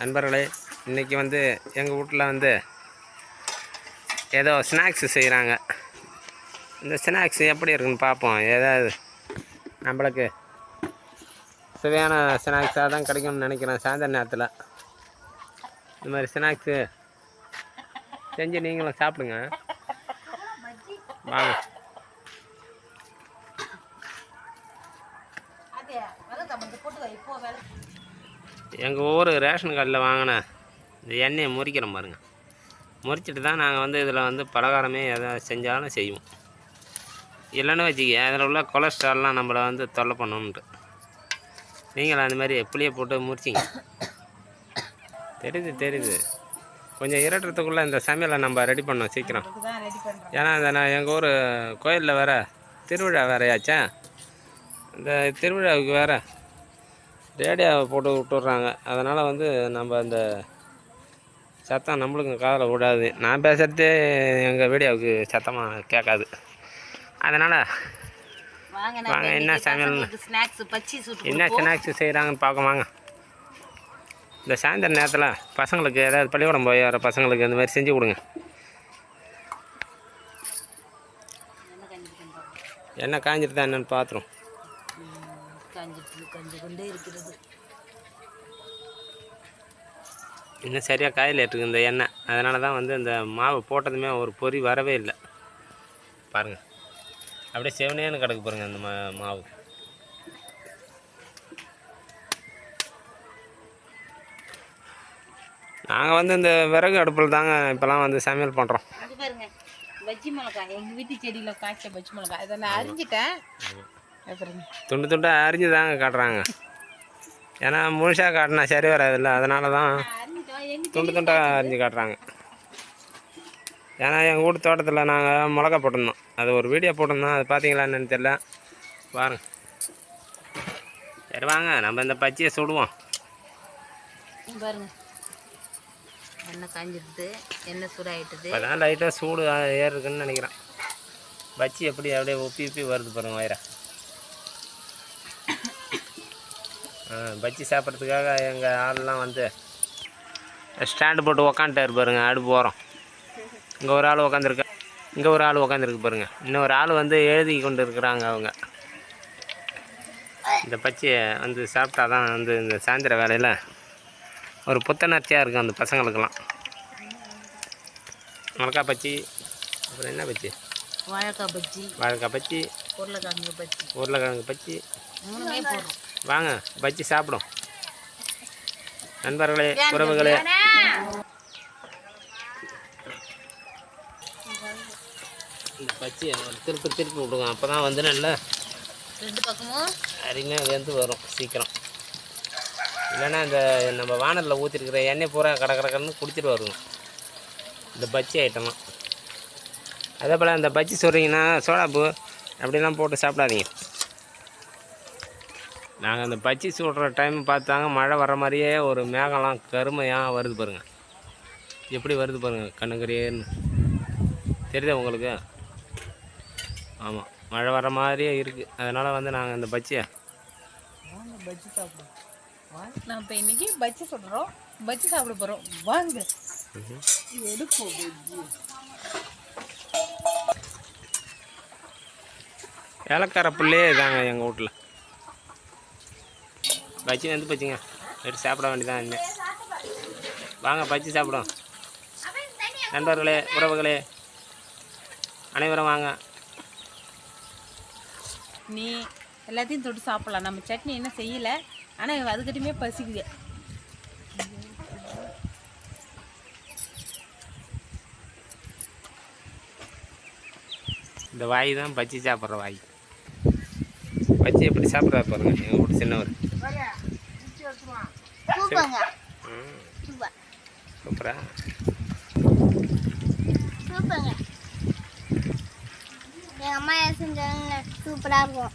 நண்பர்களே இன்றைக்கி வந்து எங்கள் வீட்டில் வந்து ஏதோ ஸ்நாக்ஸ் செய்கிறாங்க இந்த ஸ்நாக்ஸ் எப்படி இருக்குன்னு பார்ப்போம் ஏதாவது நம்மளுக்கு சுவையான ஸ்நாக்ஸாக தான் கிடைக்கும்னு நினைக்கிறேன் சாயந்தர நேரத்தில். இந்த மாதிரி ஸ்நாக்ஸு செஞ்சு நீங்களும் சாப்பிடுங்க. வாங்க. எங்கள் ஊர் ரேஷன் கார்டில் வாங்கின இந்த எண்ணெயை முறிக்கிறோம் பாருங்கள் முறிச்சிட்டு தான் நாங்கள் வந்து இதில் வந்து பலகாரமே எதாவது செஞ்சாலும் செய்வோம். இல்லைன்னு வச்சுக்க அதில் உள்ள கொலஸ்ட்ரால்லாம் நம்மளை வந்து தொல்லை பண்ணணுன்ட்டு நீங்களும் அந்த மாதிரி புளியை போட்டு முறிச்சிங்க. தெரியுது தெரியுது. கொஞ்சம் இரட்டுறதுக்குள்ளே இந்த சமையலை நம்ம ரெடி பண்ணோம் சீக்கிரம். ஏன்னா இந்த நான் எங்கள் ஊர் கோயிலில் வேறு திருவிழா வேறையாச்சா. இந்த திருவிழாவுக்கு வேறு ரேடியோவை போட்டு விட்டுட்றாங்க அதனால் வந்து நம்ம இந்த சத்தம் நம்மளுக்கு காதில் விடாது. நான் பேசுகிறதே எங்கள் வீடியோவுக்கு சத்தமாக கேட்காது. அதனால் வாங்க வாங்க, என்ன சமையல்? என்ன ஸ்நாக்ஸ் செய்கிறாங்கன்னு பார்க்க வாங்க. இந்த சாயந்தர நேரத்தில் பசங்களுக்கு ஏதாவது பள்ளிக்கூடம் போய் வர பசங்களுக்கு இந்த மாதிரி செஞ்சு கொடுங்க. காஞ்சிட்டு தான் என்னென்னு பார்த்துரும் கஞ்சிட்டு கஞ்சி கொண்டே இருக்கிறது இன்னும் சரியாக காயில் ஏற்றுக்கு இந்த எண்ணெய். அதனால தான் வந்து இந்த மாவு போட்டதுமே ஒரு பொறி வரவே இல்லை. பாருங்கள் அப்படியே செவனேன்னு கிடக்கு பாருங்க அந்த மா மாவு. நாங்கள் வந்து இந்த விறகு அடுப்பில் தாங்க இப்போலாம் வந்து சமையல் பண்ணுறோம் பாருங்க பஜ்ஜி மிளகாய். எங்கள் வீட்டு செடியில் காய்ச்ச பஜ்ஜி மிளகாய். இதை நான் பாருங்க துண்டு துண்டாக அரிஞ்சு தாங்க காட்டுறாங்க. ஏன்னா முழுசாக காட்டினா சரி வராதுல்ல அதனால தான் துண்டு துண்டாக அரிஞ்சு காட்டுறாங்க. ஏன்னா எங்கள் வீட்டு தோட்டத்தில் நாங்கள் மிளகா போட்டிருந்தோம். அது ஒரு வீடியோ போட்டிருந்தோம். அது பார்த்தீங்களா என்னன்னு தெரியல. பாருங்க. சரி வாங்க நம்ம இந்த பச்சையை சுடுவோம். செடி பாருங்க. எண்ணெய் காஞ்சிடுது எண்ணெய் சூடாயிட்டுது. இப்போ தான் லைட்டாக சூடு ஏறுதுன்னு நினைக்கிறேன். பச்சி எப்படி அப்படியே ஒப்பி ஒப்பி வருது பாருங்க வயிறா. பச்சி சாப்பிட்றதுக்காக எங்கள் ஆள்லாம் வந்து ஸ்டாண்டு போட்டு உக்காந்துட்டாரு பாருங்க அடுப்பு போகிறோம் இங்கே ஒரு ஆள் உக்காந்துருக்க இங்கே ஒரு ஆள் உக்காந்துருக்கு பாருங்க. இன்னொரு ஆள் வந்து எழுதி கொண்டு இருக்கிறாங்க அவங்க. இந்த பச்சையை வந்து சாப்பிட்டா தான் வந்து இந்த சாயந்தர வேலையில் ஒரு புத்துணர்ச்சியாக இருக்கும் அந்த பசங்களுக்கெல்லாம். மிளகா பச்சி அப்புறம் என்ன பச்சி வாழைக்காய் பஜ்ஜி வாழைக்காய் பச்சி உருளைக்கிழங்கு பஜ்ஜி. உருளைக்கிழங்கு பச்சி வாங்க பச்சி சாப்பிடும். நண்பர்களே உறவுகளே. இந்த பச்சியை திருப்பி திருப்பி விடுங்க அப்போ தான் வந்து நல்லா ரெண்டு பக்கமும்? அருமையாக வெந்து வரும் சீக்கிரம். இல்லைன்னா இந்த நம்ம வானலில் ஊற்றிருக்கிற எண்ணெய் பூரா கட கடக்கடன்னு குடிச்சிட்டு வருங்க இந்த பச்சி ஐட்டம்லாம். அதே போல் இந்த பச்சி சொல்கிறீங்கன்னா சோடாப்பு அப்படிலாம் போட்டு சாப்பிடாதீங்க. நாங்கள் அந்த பச்சி சுடுற டைம் பார்த்தாங்க மழை வர மாதிரியே ஒரு மேகம்லாம் கருமையாக வருது பாருங்க. எப்படி வருது பாருங்க கண்ணுக்கறியேன்னு தெரியுதா உங்களுக்கு? ஆமாம் மழை வர மாதிரியே இருக்குது அதனால் வந்து நாங்கள் இந்த பச்சியை பஜ்ஜி சாப்பிடுவோம். நான் இப்போ இன்னைக்கு பஜ்ஜி சொல்கிறோம் பஜ்ஜி சாப்பிட போகிறோம் வாங்க. எடுப்போம் பஜ்ஜி. இலக்கார புள்ளையே இதாங்க எங்கள் வீட்டில். பச்சி வந்து பச்சிங்க எடுத்து சாப்பிட வேண்டியதான் இனிமே. வாங்க பச்சி சாப்பிடும் நண்பர்களே உறவுகளே அனைவரும் வாங்க. நீ எல்லாத்தையும் தொட்டு சாப்பிடலாம். நம்ம சட்னி என்ன செய்யலை. ஆனால் அதுக்கிட்டுமே பசிக்குது. இந்த வாய் தான் பச்சி சாப்பிட்ற வாய். பச்சி எப்படி சாப்பிட்றா பாருங்க எங்கள் வீட்டு சின்னவர். சூப்பருங்க சூப்பர் சூப்பரா சூப்பருங்க எங்கள் அம்மா செஞ்சாங்க சூப்பராக இருக்கும்